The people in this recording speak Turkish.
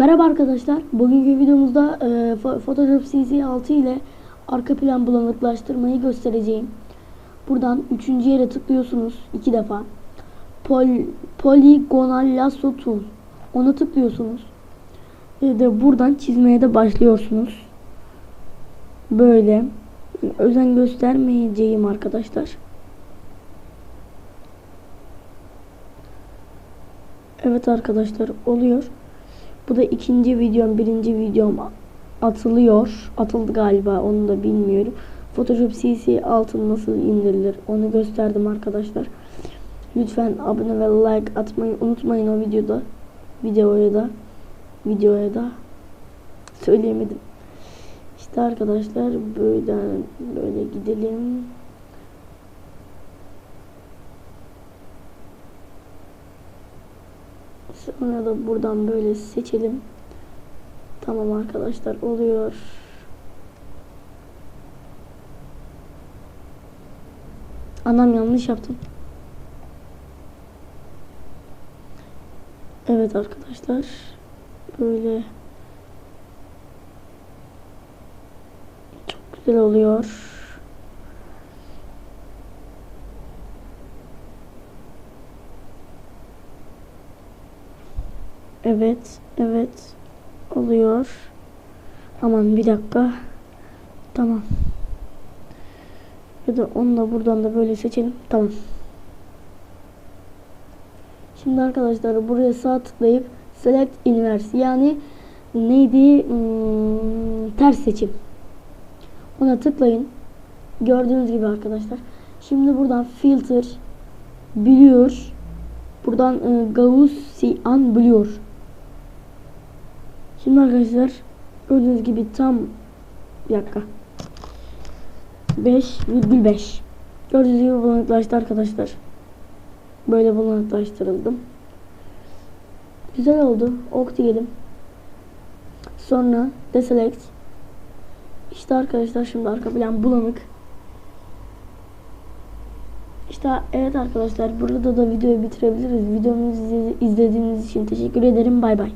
Merhaba arkadaşlar. Bugünkü videomuzda e, Pho- Photoshop CC6 ile arka plan bulanıklaştırmayı göstereceğim. Buradan üçüncü yere tıklıyorsunuz iki defa. Pol, Polygonal Lasso Tool. Ona tıklıyorsunuz. Ve de buradan çizmeye de başlıyorsunuz. Böyle. Özen göstermeyeceğim arkadaşlar. Evet arkadaşlar oluyor. Bu da ikinci videom, birinci videom atılıyor. Atıldı galiba, onu da bilmiyorum. Photoshop CC altın nasıl indirilir onu gösterdim arkadaşlar. Lütfen abone ve like atmayı unutmayın o videoda. Videoya da videoya da söyleyemedim. İşte arkadaşlar böyle böyle gidelim. Sonra da buradan böyle seçelim. Tamam arkadaşlar oluyor. Anam yanlış yaptım. Evet arkadaşlar. Böyle çok güzel oluyor. Evet, evet. Oluyor. Aman bir dakika. Tamam. Ya da onu da buradan da böyle seçelim. Tamam. Şimdi arkadaşlar buraya sağ tıklayıp select inverse yani neydi Hmm, ters seçim. Ona tıklayın. Gördüğünüz gibi arkadaşlar. Şimdi buradan filter biliyor. Buradan e, Gaussian biliyor. Şimdi arkadaşlar gördüğünüz gibi tam bir dakika 5,5 Gördüğünüz gibi bulanıklaştı arkadaşlar. Böyle bulanıklaştırıldım. Güzel oldu. Ok diyelim. Sonra deselect. İşte arkadaşlar şimdi arka plan bulanık. İşte evet arkadaşlar burada da videoyu bitirebiliriz. Videomuzu izlediğiniz için teşekkür ederim. Bay bay.